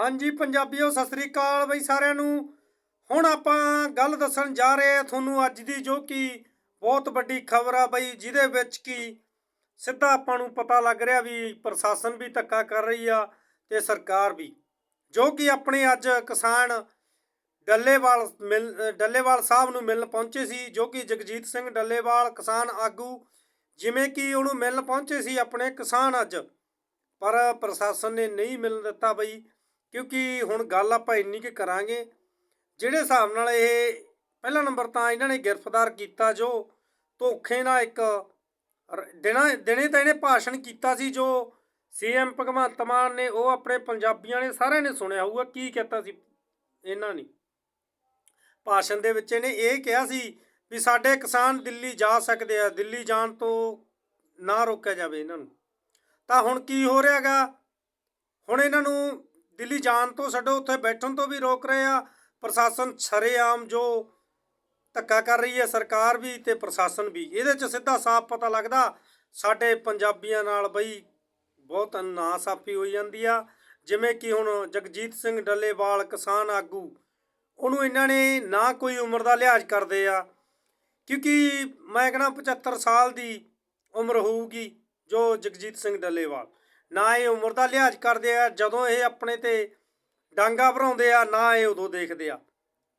ਹਾਂਜੀ ਪੰਜਾਬੀਓ, ਸਤਿ ਸ੍ਰੀ ਅਕਾਲ ਬਈ ਸਾਰਿਆਂ ਨੂੰ। ਹੁਣ ਆਪਾਂ ਗੱਲ ਦੱਸਣ ਜਾ ਰਹੇ ਆ ਤੁਹਾਨੂੰ ਅੱਜ ਦੀ, ਜੋ ਕਿ ਬਹੁਤ ਵੱਡੀ ਖਬਰ ਆ ਬਈ, ਜਿਹਦੇ ਵਿੱਚ ਕੀ ਸਿੱਧਾ ਆਪਾਂ ਨੂੰ ਪਤਾ ਲੱਗ ਰਿਹਾ ਵੀ ਪ੍ਰਸ਼ਾਸਨ ਵੀ ਧੱਕਾ ਕਰ ਰਹੀ ਆ ਤੇ ਸਰਕਾਰ ਵੀ। ਜੋ ਕਿ ਆਪਣੇ ਅੱਜ ਕਿਸਾਨ ਡੱਲੇਵਾਲ ਮਿਲ, ਡੱਲੇਵਾਲ ਸਾਹਿਬ ਨੂੰ ਮਿਲਣ ਪਹੁੰਚੇ ਸੀ, ਜੋ ਕਿ ਜਗਜੀਤ ਸਿੰਘ ਡੱਲੇਵਾਲ ਕਿਸਾਨ ਆਗੂ, ਜਿਵੇਂ ਕਿ ਉਹਨੂੰ ਮਿਲਣ ਪਹੁੰਚੇ ਸੀ ਆਪਣੇ ਕਿਸਾਨ ਅੱਜ। ਪਰ ਪ੍ਰਸ਼ਾਸਨ ਨੇ ਨਹੀਂ ਮਿਲਣ ਦਿੱਤਾ ਬਈ। ਕਿਉਂਕਿ ਹੁਣ ਗੱਲ ਆਪਾਂ ਇੰਨੀ ਕਿ ਕਰਾਂਗੇ, ਜਿਹੜੇ ਹਿਸਾਬ ਨਾਲ ਇਹ ਪਹਿਲਾ ਨੰਬਰ ਤਾਂ ਇਹਨਾਂ ਨੇ ਗ੍ਰਿਫਤਾਰ ਕੀਤਾ ਜੋ ਧੋਖੇ ਨਾਲ ਇੱਕ ਦਿਨਾਂ, ਦਿਨੇ ਤਾਂ ਇਹਨੇ ਭਾਸ਼ਣ ਕੀਤਾ ਸੀ ਜੋ ਸੀਐਮ ਭਗਵੰਤ ਮਾਨ ਨੇ, ਉਹ ਆਪਣੇ ਪੰਜਾਬੀਆਂ ਨੇ, ਸਾਰਿਆਂ ਨੇ ਸੁਣਿਆ ਹੋਊਗਾ, ਕੀ ਕਹਤਾ ਸੀ ਇਹਨਾਂ ਨੇ। ਭਾਸ਼ਣ ਦੇ ਵਿੱਚ ਇਹਨੇ ਇਹ ਕਿਹਾ ਸੀ ਵੀ ਸਾਡੇ ਕਿਸਾਨ ਦਿੱਲੀ ਜਾ ਸਕਦੇ ਆ, ਦਿੱਲੀ ਜਾਣ ਤੋਂ ਨਾ ਰੋਕਿਆ ਜਾਵੇ ਇਹਨਾਂ ਨੂੰ। ਤਾਂ ਹੁਣ ਕੀ ਹੋ ਰਿਹਾਗਾ? ਹੁਣ ਇਹਨਾਂ ਨੂੰ ਦਿੱਲੀ ਜਾਣ ਤੋਂ ਛੱਡੋ, ਉੱਥੇ ਬੈਠਣ ਤੋਂ ਵੀ ਰੋਕ ਰਹੇ ਆ। ਪ੍ਰਸ਼ਾਸਨ ਸ਼ਰੇਆਮ ਜੋ ਧੱਕਾ ਕਰ ਰਹੀ ਹੈ, ਸਰਕਾਰ ਵੀ ਤੇ ਪ੍ਰਸ਼ਾਸਨ ਵੀ। ਇਹਦੇ ਚ ਸਿੱਧਾ ਸਾਫ਼ ਪਤਾ ਲੱਗਦਾ, ਸਾਡੇ ਪੰਜਾਬੀਆਂ ਨਾਲ ਬਈ ਬਹੁਤ ਨਾਸਾਫੀ ਹੋਈ ਜਾਂਦੀ ਆ। ਜਿਵੇਂ ਕਿ ਹੁਣ ਜਗਜੀਤ ਸਿੰਘ ਡੱਲੇਵਾਲ, ਕਿਸਾਨ ਆਗੂ, ਉਹਨੂੰ ਇਹਨਾਂ ਨੇ ਨਾ ਕੋਈ ਉਮਰ ਦਾ ਲਿਹਾਜ਼ ਕਰਦੇ ਆ। ਕਿਉਂਕਿ ਮੈਂ ਕਹਿੰਦਾ 75 ਸਾਲ ਦੀ ਉਮਰ ਹੋਊਗੀ ਜੋ ਜਗਜੀਤ ਸਿੰਘ ਡੱਲੇਵਾਲ। ਨਾ ਇਹ ਉਮਰ ਦਾ ਲਿਹਾਜ਼ ਕਰਦੇ ਆ, ਜਦੋਂ ਇਹ ਆਪਣੇ ਤੇ ਡਾਂਗਾ ਭਰਾਉਂਦੇ ਆ, ਨਾ ਇਹ ਉਦੋਂ ਦੇਖਦੇ ਆ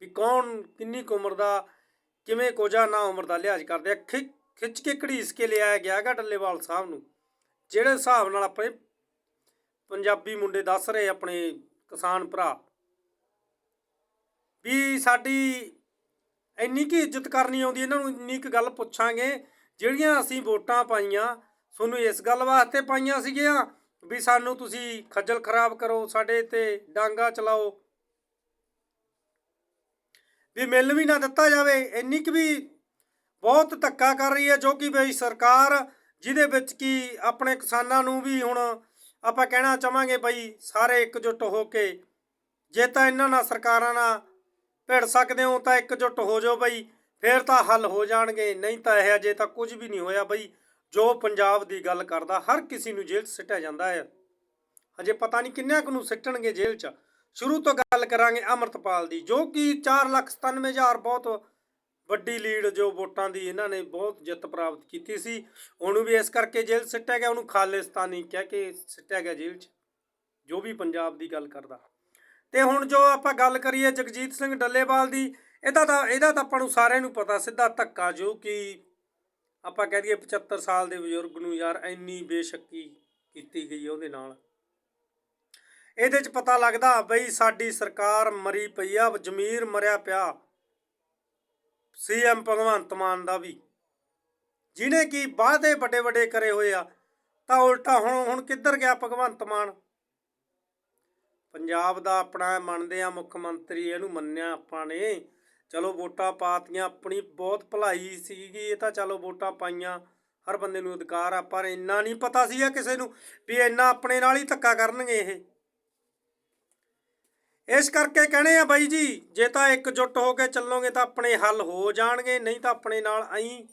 ਵੀ ਕੌਣ ਕਿੰਨੀ ਕੁ ਉਮਰ ਦਾ, ਕਿਵੇਂ ਕੋਜਾ ਨਾ ਉਮਰ ਦਾ ਲਿਹਾਜ਼ ਕਰਦੇ ਆ। ਖਿ- ਖਿੱਚ ਕੇ ਘੜੀਸ ਕੇ ਲਿਆਇਆ ਗਿਆ ਗਿਆਗਾ ਡੱਲੇਵਾਲ ਸਾਹਿਬ ਨੂੰ। ਜਿਹੜੇ ਹਿਸਾਬ ਨਾਲ ਆਪਣੇ ਪੰਜਾਬੀ ਮੁੰਡੇ ਦੱਸ ਰਹੇ ਆਪਣੇ ਕਿਸਾਨ ਭਰਾ, ਵੀ ਸਾਡੀ ਇੰਨੀ ਕੀ ਇੱਜ਼ਤ ਕਰਨੀ ਆਉਂਦੀ, ਇਹਨਾਂ ਨੂੰ ਇੰਨੀ ਕੁ ਗੱਲ ਪੁੱਛਾਂਗੇ, ਜਿਹੜੀਆਂ ਅਸੀਂ ਵੋਟਾਂ ਪਾਈਆਂ, ਤੁਹਾਨੂੰ ਇਸ ਗੱਲ ਵਾਸਤੇ ਪਾਈਆਂ ਸੀਗੀਆਂ ਵੀ ਸਾਨੂੰ ਤੁਸੀਂ ਖੱਜਲ ਖਰਾਬ ਕਰੋ, ਸਾਡੇ ਤੇ ਡਾਂਗਾ ਚਲਾਓ। ਵੀ ਮਿਲ ਵੀ ਨਾ ਦਿੱਤਾ ਜਾਵੇ, ਇੰਨੀ ਕੁ ਵੀ ਬਹੁਤ ਧੱਕਾ ਕਰ ਰਹੀ ਹੈ, ਜੋ ਕਿ ਬਈ ਸਰਕਾਰ ਜਿਹਦੇ ਵਿੱਚ ਕਿ ਆਪਣੇ ਕਿਸਾਨਾਂ ਨੂੰ ਵੀ ਹੁਣ ਆਪਾਂ ਕਹਿਣਾ ਚਾਹਾਂਗੇ ਬਈ ਸਾਰੇ ਇਕਜੁੱਟ ਹੋ ਕੇ, ਜੇ ਤਾਂ ਇਹਨਾਂ ਨਾਲ ਸਰਕਾਰਾਂ ਨਾਲ ਭਿੜ ਸਕਦੇ ਹੋ ਤਾਂ ਇਕਜੁੱਟ ਹੋ ਜਾਓ ਬਈ, ਫੇਰ ਤਾਂ ਹੱਲ ਹੋ ਜਾਣਗੇ, ਨਹੀਂ ਤਾਂ ਇਹ ਅਜੇ ਤਾਂ ਕੁਝ ਵੀ ਨਹੀਂ ਹੋਇਆ ਬਈ। ਜੋ ਪੰਜਾਬ ਦੀ ਗੱਲ ਕਰਦਾ, ਹਰ ਕਿਸੇ ਨੂੰ ਜੇਲ੍ਹ 'ਚ ਸਿੱਟਿਆ ਜਾਂਦਾ ਹੈ। ਹਜੇ ਪਤਾ ਨਹੀਂ ਕਿੰਨਿਆਂ ਕੁ ਨੂੰ ਸਿੱਟਣਗੇ ਜੇਲ੍ਹ 'ਚ। ਸ਼ੁਰੂ ਤੋਂ ਗੱਲ ਕਰਾਂਗੇ ਅਮਰਤਪਾਲ ਦੀ, ਜੋ ਕਿ 497000 ਬਹੁਤ ਵੱਡੀ ਲੀਡ ਜੋ ਵੋਟਾਂ ਦੀ ਇਹਨਾਂ ਨੇ ਬਹੁਤ ਜਿੱਤ ਪ੍ਰਾਪਤ ਕੀਤੀ ਸੀ, ਉਹਨੂੰ ਵੀ ਇਸ ਕਰਕੇ ਜੇਲ੍ਹ 'ਚ ਸਿੱਟਿਆ ਗਿਆ, ਉਹਨੂੰ ਖਾਲਿਸਤਾਨੀ ਕਹਿ ਕੇ ਸਿੱਟਿਆ ਗਿਆ ਜੇਲ੍ਹ 'ਚ, ਜੋ ਵੀ ਪੰਜਾਬ ਦੀ ਗੱਲ ਕਰਦਾ। ਤੇ ਹੁਣ ਜੋ ਆਪਾਂ ਗੱਲ ਕਰੀਏ ਜਗਜੀਤ ਸਿੰਘ ਡੱਲੇਵਾਲ ਦੀ, ਇਹਦਾ ਤਾਂ ਇਹਦਾ ਤਾਂ ਆਪਾਂ ਨੂੰ ਸਾਰਿਆਂ ਨੂੰ ਪਤਾ, ਸਿੱਧਾ ਧੱਕਾ ਜੋ ਕਿ ਆਪਾਂ ਕਹਿ ਦਈਏ 75 ਸਾਲ ਦੇ ਬਜ਼ੁਰਗ ਨੂੰ ਯਾਰ ਇੰਨੀ ਬੇਸ਼ੱਕੀ ਕੀਤੀ ਗਈ ਉਹਦੇ ਨਾਲ। ਇਹਦੇ 'ਚ ਪਤਾ ਲੱਗਦਾ ਬਈ ਸਾਡੀ ਸਰਕਾਰ ਮਰੀ ਪਈ ਆ, ਜ਼ਮੀਰ ਮਰਿਆ ਪਿਆ। ਸੀਐਮ ਭਗਵੰਤ ਮਾਨ ਦਾ ਵੀ। ਜਿਹਨੇ ਕੀ ਵਾਅਦੇ ਵੱਡੇ ਵੱਡੇ ਕਰੇ ਹੋਏ ਆ, ਤਾਂ ਉਲਟਾ ਹੁਣ ਹੁਣ ਕਿੱਧਰ ਗਿਆ ਭਗਵੰਤ ਮਾਨ? ਪੰਜਾਬ ਦਾ ਆਪਣਾ ਮੰਨਦੇ ਆ ਮੁੱਖ ਮੰਤਰੀ, ਇਹਨੂੰ ਮੰਨਿਆ ਆਪਾਂ ਨੇ। ਚਲੋ ਵੋਟਾਂ ਪਾਤੀਆਂ, ਆਪਣੀ ਬਹੁਤ ਭਲਾਈ ਸੀਗੀ, ਇਹ ਤਾਂ ਚਲੋ ਵੋਟਾਂ ਪਾਈਆਂ, ਹਰ ਬੰਦੇ ਨੂੰ ਅਧਿਕਾਰ ਆ, ਪਰ ਇੰਨਾ ਨਹੀਂ ਪਤਾ ਸੀਗਾ ਕਿਸੇ ਨੂੰ ਵੀ ਇੰਨਾ ਆਪਣੇ ਨਾਲ ਹੀ ਧੱਕਾ ਕਰਨਗੇ ਇਹ। ਇਸ ਕਰਕੇ ਕਹਣੇ ਆ ਬਾਈ ਜੀ, ਜੇ ਤਾਂ ਇੱਕ ਜੁੱਟ ਹੋ ਕੇ ਚੱਲੋਗੇ ਤਾਂ ਆਪਣੇ ਹੱਲ ਹੋ ਜਾਣਗੇ, ਨਹੀਂ ਤਾਂ ਆਪਣੇ ਨਾਲ ਐਂ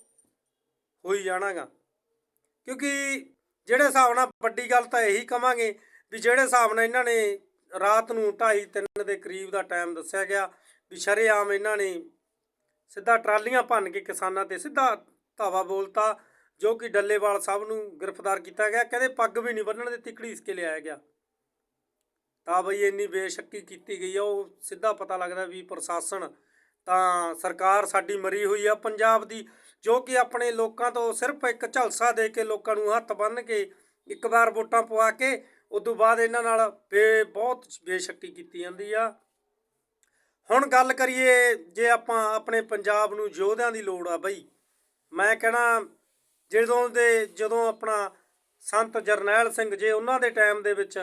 ਹੋਈ ਜਾਣਾਗਾ। ਕਿਉਂਕਿ ਜਿਹੜੇ ਹਿਸਾਬ ਨਾਲ ਵੱਡੀ ਗੱਲ ਤਾਂ ਇਹੀ ਕਵਾਂਗੇ ਵੀ ਜਿਹੜੇ ਹਿਸਾਬ ਨਾਲ ਇਹਨਾਂ ਨੇ ਰਾਤ ਨੂੰ 2:30 3 ਦੇ ਕਰੀਬ ਦਾ ਟਾਈਮ ਦੱਸਿਆ ਗਿਆ ਵੀ ਸ਼ਰੇਆਮ ਇਹਨਾਂ ਨੇ ਸਿੱਧਾ ਟਰਾਲੀਆਂ ਭੰਨ ਕੇ ਕਿਸਾਨਾਂ ਤੇ ਸਿੱਧਾ ਧਾਵਾ ਬੋਲਤਾ, ਜੋ ਕਿ ਡੱਲੇਵਾਲ ਸਾਹਿਬ ਨੂੰ ਗ੍ਰਿਫਤਾਰ ਕੀਤਾ ਗਿਆ। ਕਹਿੰਦੇ ਪੱਗ ਵੀ ਨਹੀਂ ਬੰਨਣ ਦਿੱਤੀ, ਘੜੀਸ ਕੇ ਲਿਆਇਆ ਗਿਆ। ਤਾਂ ਬਈ ਇੰਨੀ ਬੇਸ਼ੱਕੀ ਕੀਤੀ ਗਈ ਆ, ਉਹ ਸਿੱਧਾ ਪਤਾ ਲੱਗਦਾ ਵੀ ਪ੍ਰਸ਼ਾਸਨ ਤਾਂ ਸਰਕਾਰ ਸਾਡੀ ਮਰੀ ਹੋਈ ਆ। ਪੰਜਾਬ ਦੀ ਜੋ ਕਿ ਆਪਣੇ ਲੋਕਾਂ ਤੋਂ ਸਿਰਫ ਇੱਕ ਝਲਸਾ ਦੇ ਕੇ ਲੋਕਾਂ ਨੂੰ ਹੱਥ ਬੰਨ੍ਹ ਕੇ ਇੱਕ ਵਾਰ ਵੋਟਾਂ ਪਵਾ ਕੇ ਉਸ ਤੋਂ ਬਾਅਦ ਇਹਨਾਂ ਨਾਲ ਬੇ ਬਹੁਤ ਬੇਸ਼ੱਕੀ ਕੀਤੀ ਜਾਂਦੀ ਆ। ਹੁਣ ਗੱਲ ਕਰੀਏ ਜੇ ਆਪਾਂ ਆਪਣੇ ਪੰਜਾਬ ਨੂੰ ਯੋਧਿਆਂ ਦੀ ਲੋੜ ਆ ਬਈ, ਮੈਂ ਕਹਿਣਾ ਜਦੋਂ ਦੇ, ਜਦੋਂ ਆਪਣਾ ਸੰਤ ਜਰਨੈਲ ਸਿੰਘ ਜੇ ਉਹਨਾਂ ਦੇ ਟਾਈਮ ਦੇ ਵਿੱਚ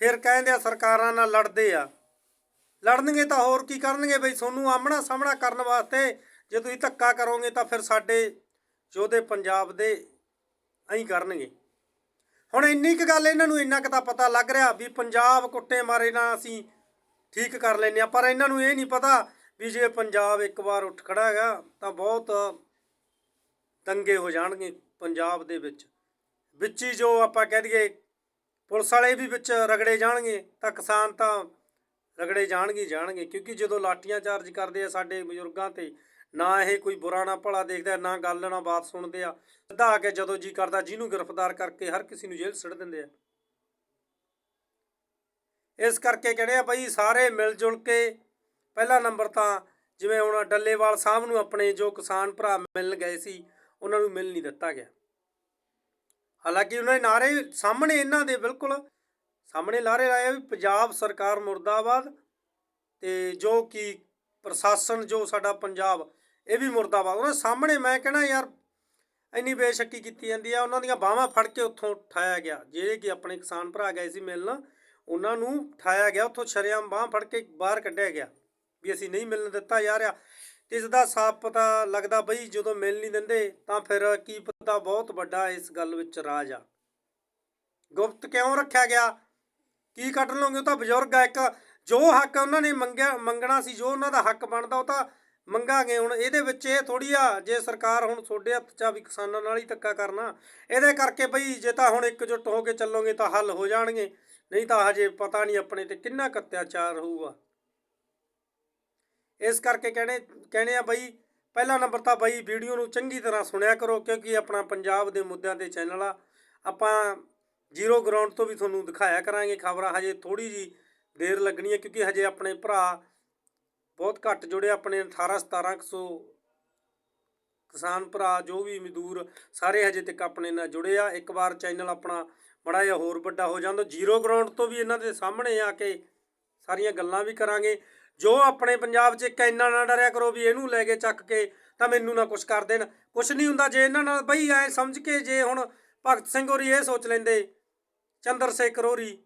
ਫਿਰ ਕਹਿੰਦੇ ਆ ਸਰਕਾਰਾਂ ਨਾਲ ਲੜਦੇ ਆ। ਲੜਨਗੇ ਤਾਂ ਹੋਰ ਕੀ ਕਰਨਗੇ ਬਈ, ਤੁਹਾਨੂੰ ਆਮਣਾ ਸਾਹਮਣਾ ਕਰਨ ਵਾਸਤੇ ਜੇ ਤੁਸੀਂ ਧੱਕਾ ਕਰੋਗੇ ਤਾਂ ਫਿਰ ਸਾਡੇ ਯੋਧੇ ਪੰਜਾਬ ਦੇ ਐਂ ਕਰਨਗੇ। ਹੁਣ ਇੰਨੀ ਕੁ ਗੱਲ ਇਹਨਾਂ ਨੂੰ ਇੰਨਾ ਕੁ ਤਾਂ ਪਤਾ ਲੱਗ ਰਿਹਾ ਵੀ ਪੰਜਾਬ ਕੁੱਟੇ ਮਾਰੇ ਨਾਲ ਅਸੀਂ ਠੀਕ ਕਰ ਲੈਂਦੇ ਆ, ਪਰ ਇਹਨਾਂ ਨੂੰ ਇਹ ਨਹੀਂ ਪਤਾ ਵੀ ਜੇ ਪੰਜਾਬ ਇੱਕ ਵਾਰ ਉੱਠ ਖੜਾ ਹੈਗਾ, ਤਾਂ ਬਹੁਤ ਦੰਗੇ ਹੋ ਜਾਣਗੇ ਪੰਜਾਬ ਦੇ ਵਿੱਚ। ਵਿੱਚ ਹੀ ਜੋ ਆਪਾਂ ਕਹਿ ਦਈਏ, ਪੁਲਿਸ ਵਾਲੇ ਵੀ ਵਿੱਚ ਰਗੜੇ ਜਾਣਗੇ, ਤਾਂ ਕਿਸਾਨ ਤਾਂ ਰਗੜੇ ਜਾਣਗੇ ਜਾਣਗੇ, ਕਿਉਂਕਿ ਜਦੋਂ ਲਾਠੀਆਂ ਚਾਰਜ ਕਰਦੇ ਆ ਸਾਡੇ ਬਜ਼ੁਰਗਾਂ ਤੇ, ਨਾ ਇਹ ਕੋਈ ਬੁਰਾ, ਨਾ ਭਲਾ ਦੇਖਦਾ, ਨਾ ਗੱਲ, ਨਾ ਬਾਤ ਸੁਣਦੇ ਆ। ਸਿੱਧਾ ਆ ਕੇ ਜਦੋਂ ਜੀ ਕਰਦਾ, ਜਿਹਨੂੰ ਗ੍ਰਿਫਤਾਰ ਕਰਕੇ ਹਰ ਕਿਸੇ ਨੂੰ ਜੇਲ੍ਹ ਸਿੱਟ ਦਿੰਦੇ ਆ। ਇਸ ਕਰਕੇ ਕਹਿੰਦੇ ਆ ਬਈ ਸਾਰੇ ਮਿਲ ਜੁਲ ਕੇ ਪਹਿਲਾ ਨੰਬਰ ਤਾਂ ਜਿਵੇਂ ਹੁਣ ਡੱਲੇਵਾਲ ਸਾਹਿਬ ਨੂੰ ਆਪਣੇ ਜੋ ਕਿਸਾਨ ਭਰਾ ਮਿਲਣ ਗਏ ਸੀ, ਉਹਨਾਂ ਨੂੰ ਮਿਲ ਨਹੀਂ ਦਿੱਤਾ ਗਿਆ। ਹਾਲਾਂਕਿ ਉਹਨਾਂ ਦੇ ਨਾਰੇ ਸਾਹਮਣੇ ਇਹਨਾਂ ਦੇ ਬਿਲਕੁਲ ਸਾਹਮਣੇ ਲਾਰੇ ਲਾਏ ਆ ਵੀ ਪੰਜਾਬ ਸਰਕਾਰ ਮੁਰਦਾਬਾਦ ਤੇ ਜੋ ਕਿ ਪ੍ਰਸ਼ਾਸਨ, ਜੋ ਸਾਡਾ ਪੰਜਾਬ, ਇਹ ਵੀ ਮੁਰਦਾਬਾਦ। ਉਹਨਾਂ ਸਾਹਮਣੇ ਮੈਂ ਕਹਿਣਾ ਯਾਰ, ਇੰਨੀ ਬੇਸ਼ੱਕੀ ਕੀਤੀ ਜਾਂਦੀ ਆ, ਉਹਨਾਂ ਦੀਆਂ ਬਾਹਾਂ ਫੜ ਕੇ ਉੱਥੋਂ ਉਠਾਇਆ ਗਿਆ। ਜਿਹੜੇ ਕਿ ਆਪਣੇ ਕਿਸਾਨ ਭਰਾ ਗਏ ਸੀ ਮਿਲਣ ਉਹਨਾਂ ਨੂੰ ਉਠਾਇਆ ਗਿਆ, ਉੱਥੋਂ ਸ਼ਰਿਆਮ ਬਾਹਾਂ ਫੜ ਕੇ ਬਾਹਰ ਕੱਢਿਆ ਗਿਆ ਵੀ ਅਸੀਂ ਨਹੀਂ ਮਿਲਣ ਦਿੱਤਾ ਜਾ ਰਿਹਾ ਤੇ ਇਸ ਦਾ ਸਾਫ਼ ਪਤਾ ਲੱਗਦਾ ਬਈ ਜਦੋਂ ਮਿਲ ਨਹੀਂ ਦਿੰਦੇ ਤਾਂ ਫਿਰ ਕੀ ਪਤਾ ਬਹੁਤ ਵੱਡਾ ਇਸ ਗੱਲ ਵਿੱਚ ਰਾਜ ਆ। ਗੁਪਤ ਕਿਉਂ ਰੱਖਿਆ ਗਿਆ? ਕੀ ਕੱਢ ਲਓਗੇ? ਉਹ ਤਾਂ ਬਜ਼ੁਰਗ ਆ ਇੱਕ। ਜੋ ਹੱਕ ਉਹਨਾਂ ਨੇ ਮੰਗਿਆ, ਮੰਗਣਾ ਸੀ, ਜੋ ਉਹਨਾਂ ਦਾ ਹੱਕ ਬਣਦਾ ਉਹ ਤਾਂ ਮੰਗਾਂਗੇ ਹੁਣ। ਇਹਦੇ ਵਿੱਚ ਇਹ ਥੋੜੀ ਆ, ਜੇ ਸਰਕਾਰ ਹੁਣ ਤੁਹਾਡੇ ਹੱਥ 'ਚ ਆ ਵੀ ਕਿਸਾਨਾਂ ਨਾਲ ਹੀ ਧੱਕਾ ਕਰਨਾ, ਇਹਦੇ ਕਰਕੇ ਬਈ ਜੇ ਤਾਂ ਹੁਣ ਇਕਜੁੱਟ ਹੋ ਕੇ ਚੱਲੋਗੇ ਤਾਂ ਹੱਲ ਹੋ ਜਾਣਗੇ। ਨਹੀਂ ਤਾਂ ਹਜੇ ਪਤਾ ਨਹੀਂ ਆਪਣੇ ਤੇ ਕਿੰਨਾ ਕੁ ਅਤਿਆਚਾਰ ਹੋਊਗਾ। ਇਸ ਕਰਕੇ ਕਹਿੰਦੇ ਕਹਿੰਦੇ ਆ ਬਈ, ਪਹਿਲਾ ਨੰਬਰ ਤਾਂ ਬਈ ਵੀਡੀਓ ਨੂੰ ਚੰਗੀ ਤਰ੍ਹਾਂ ਸੁਣਿਆ ਕਰੋ, ਕਿਉਂਕਿ ਆਪਣਾ ਪੰਜਾਬ ਦੇ ਮੁੱਦਿਆਂ ਤੇ ਚੈਨਲ ਆ। ਆਪਾਂ ਜ਼ੀਰੋ ਗਰਾਊਂਡ ਤੋਂ ਵੀ ਤੁਹਾਨੂੰ ਦਿਖਾਇਆ ਕਰਾਂਗੇ ਖਬਰਾਂ, ਹਜੇ ਥੋੜੀ ਜੀ ਦੇਰ ਲੱਗਣੀ ਹੈ ਕਿਉਂਕਿ ਹਜੇ ਆਪਣੇ ਭਰਾ ਬਹੁਤ ਘੱਟ ਜੁੜੇ, ਆਪਣੇ 18 1700 ਕਿਸਾਨ ਭਰਾ, ਜੋ ਵੀ ਮਜ਼ਦੂਰ ਸਾਰੇ ਹਜੇ ਤੱਕ ਆਪਣੇ ਨਾਲ ਜੁੜੇ ਆ। ਇੱਕ ਵਾਰ ਚੈਨਲ ਆਪਣਾ ਬੜਾ ਜਿਹਾ ਹੋਰ ਵੱਡਾ ਹੋ ਜਾਂਦਾ। ਜ਼ੀਰੋ ਗਰਾਊਂਡ ਤੋਂ ਵੀ ਇਹਨਾਂ ਦੇ ਸਾਹਮਣੇ ਆ ਕੇ ਸਾਰੀਆਂ ਗੱਲਾਂ ਵੀ ਕਰਾਂਗੇ। ਜੋ ਆਪਣੇ ਪੰਜਾਬ 'ਚ ਇੱਕ ਇੰਨਾ ਨਾ ਡਰਿਆ ਕਰੋ ਵੀ ਇਹਨੂੰ ਲੈ ਕੇ ਚੱਕ ਕੇ ਤਾਂ ਮੈਨੂੰ ਨਾ ਕੁਝ ਕਰ ਦੇਣ। ਕੁਝ ਨਹੀਂ ਹੁੰਦਾ ਜੇ ਇਹਨਾਂ ਨਾਲ ਬਈ ਐ ਸਮਝ ਕੇ ਜੇ ਹੁਣ ਭਗਤ ਸਿੰਘ ਹੋਰੀ ਇਹ ਸੋਚ ਲੈਂਦੇ, ਚੰਦਰ ਸ਼ੇਖਰ ਹੋਰੀ,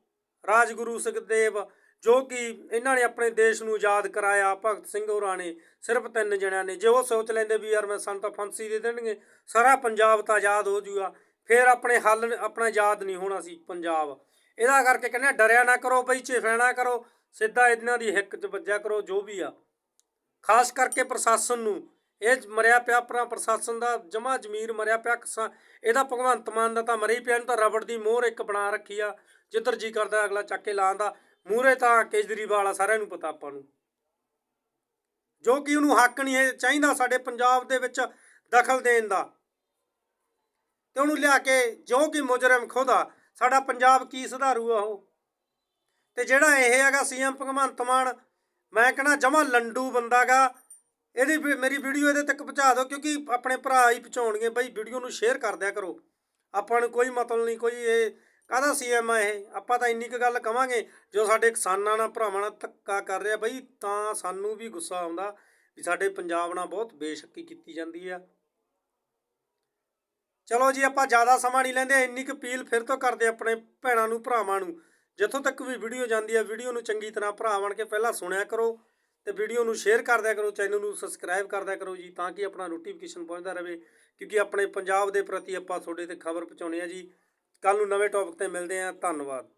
ਰਾਜਗੁਰੂ ਸੁਖਦੇਵ, ਜੋ ਕਿ ਇਹਨਾਂ ਨੇ ਆਪਣੇ ਦੇਸ਼ ਨੂੰ ਆਜ਼ਾਦ ਕਰਾਇਆ, ਭਗਤ ਸਿੰਘ ਹੋਰਾਂ ਨੇ, ਸਿਰਫ ਤਿੰਨ ਜਣਿਆਂ ਨੇ। ਜੇ ਉਹ ਸੋਚ ਲੈਂਦੇ ਵੀ ਯਾਰ ਮੈਂ ਸਾਨੂੰ ਤਾਂ ਫਾਂਸੀ ਦੇ ਦੇਣਗੇ, ਸਾਰਾ ਪੰਜਾਬ ਤਾਂ ਆਜ਼ਾਦ ਹੋ ਜੂਗਾ। ਫਿਰ ਆਪਣੇ ਹੱਲ ਆਪਣਾ ਯਾਦ ਨਹੀਂ ਹੋਣਾ ਸੀ ਪੰਜਾਬ। ਇਹਦਾ ਕਰਕੇ ਕਹਿੰਦੇ ਡਰਿਆ ਨਾ ਕਰੋ ਬਈ ਝਿਫਿਆ ਨਾ ਕਰੋ, ਸਿੱਧਾ ਇਹਨਾਂ ਦੀ ਹਿੱਕ 'ਚ ਵੱਜਿਆ ਕਰੋ, ਜੋ ਵੀ ਆ। ਖਾਸ ਕਰਕੇ ਪ੍ਰਸ਼ਾਸਨ ਨੂੰ, ਇਹ ਮਰਿਆ ਪਿਆ ਆਪਣਾ ਪ੍ਰਸ਼ਾਸਨ ਦਾ, ਜਮਾ ਜ਼ਮੀਰ ਮਰਿਆ ਪਿਆ ਕਿਸਾਨ ਇਹਦਾ ਭਗਵੰਤ ਮਾਨ ਦਾ ਤਾਂ ਮਰੀ ਪਿਆ ਨੂੰ ਤਾਂ ਰਬੜ ਦੀ ਮੋਹਰ ਇੱਕ ਬਣਾ ਰੱਖੀ ਆ, ਜਿੱਧਰ ਜੀ ਕਰਦਾ ਅਗਲਾ ਚੱਕ ਕੇ ਲਾਉਂਦਾ ਮੂਹਰੇ ਤਾਂ ਕੇਜਰੀਵਾਲ ਆ, ਸਾਰਿਆਂ ਨੂੰ ਪਤਾ ਆਪਾਂ ਨੂੰ। ਜੋ ਕਿ ਉਹਨੂੰ ਹੱਕ ਨਹੀਂ ਹੈ ਚਾਹੀਦਾ ਸਾਡੇ ਪੰਜਾਬ ਦੇ ਵਿੱਚ ਦਖਲ ਦੇਣ ਦਾ। ਤੇ ਉਹਨੂੰ ਲਿਆ ਕੇ ਜੋ ਕਿ ਮੁਜਰਮ ਖੁਦਾ ਸਾਡਾ ਪੰਜਾਬ ਕੀ ਸੁਧਾਰੂਗਾ ਉਹ? ਤੇ ਜਿਹੜਾ ਇਹ ਹੈਗਾ ਸੀਐਮ ਭਗਵੰਤ ਮਾਨ, ਮੈਂ ਕਹਿੰਦਾ ਜਮਾ ਲੰਡੂ ਬੰਦਾਗਾ। ਇਹਦੀ ਮੇਰੀ ਵੀਡੀਓ ਇਹਦੇ ਤੱਕ ਪਹੁੰਚਾ ਦਿਓ, ਕਿਉਂਕਿ ਆਪਣੇ ਭਰਾ ਹੀ ਪਹੁੰਚਾਉਣਗੇ। ਬਈ ਵੀਡੀਓ ਨੂੰ ਸ਼ੇਅਰ ਕਰ ਦਿਆ ਕਰੋ। ਆਪਾਂ ਨੂੰ ਕੋਈ ਮਤਲਬ ਨਹੀਂ, ਕੋਈ ਇਹ ਕਾਹਦਾ ਸੀਐਮ ਆ ਇਹ? ਆਪਾਂ ਤਾਂ ਇੰਨੀ ਕੁ ਗੱਲ ਕਵਾਂਗੇ, ਜੋ ਸਾਡੇ ਕਿਸਾਨਾਂ ਨਾਲ, ਭਰਾਵਾਂ ਨਾਲ ਧੱਕਾ ਕਰ ਰਿਹਾ। ਬਈ ਤਾਂ ਸਾਨੂੰ ਵੀ ਗੁੱਸਾ ਆਉਂਦਾ ਵੀ ਸਾਡੇ ਪੰਜਾਬ ਨਾਲ ਬਹੁਤ ਬੇਸ਼ੱਕੀ ਕੀਤੀ ਜਾਂਦੀ ਆ। ਚਲੋ ਜੀ, ਆਪਾਂ ਜ਼ਿਆਦਾ ਸਮਾਂ ਨਹੀਂ ਲੈਂਦੇ, ਇੰਨੀ ਕੁ ਅਪੀਲ ਫਿਰ ਤੋਂ ਕਰਦੇ ਆਪਣੇ ਭੈਣਾਂ ਨੂੰ, ਭਰਾਵਾਂ ਨੂੰ। ਜਿੱਥੋਂ ਤੱਕ ਵੀ ਵੀਡੀਓ ਜਾਂਦੀ ਹੈ ਵੀਡੀਓ ਨੂੰ ਚੰਗੀ ਤਰ੍ਹਾਂ ਭਰਾ ਬਣ ਕੇ ਪਹਿਲਾਂ ਸੁਣਿਆ ਕਰੋ ਤੇ ਵੀਡੀਓ ਨੂੰ ਸ਼ੇਅਰ ਕਰਦਿਆ ਕਰੋ, ਚੈਨਲ ਨੂੰ ਸਬਸਕ੍ਰਾਈਬ ਕਰਦਿਆ ਕਰੋ ਜੀ, ਤਾਂ ਕਿ ਆਪਣਾ ਨੋਟੀਫਿਕੇਸ਼ਨ ਪਹੁੰਚਦਾ ਰਹੇ, ਕਿਉਂਕਿ ਆਪਣੇ ਪੰਜਾਬ ਦੇ ਪ੍ਰਤੀ ਆਪਾਂ ਤੁਹਾਡੇ ਤੇ ਖਬਰ ਪਹੁੰਚਾਉਣੀ ਆ ਜੀ। ਕੱਲ ਨੂੰ ਨਵੇਂ ਟੌਪਿਕ ਤੇ ਮਿਲਦੇ ਆਂ ਧੰਨਵਾਦ।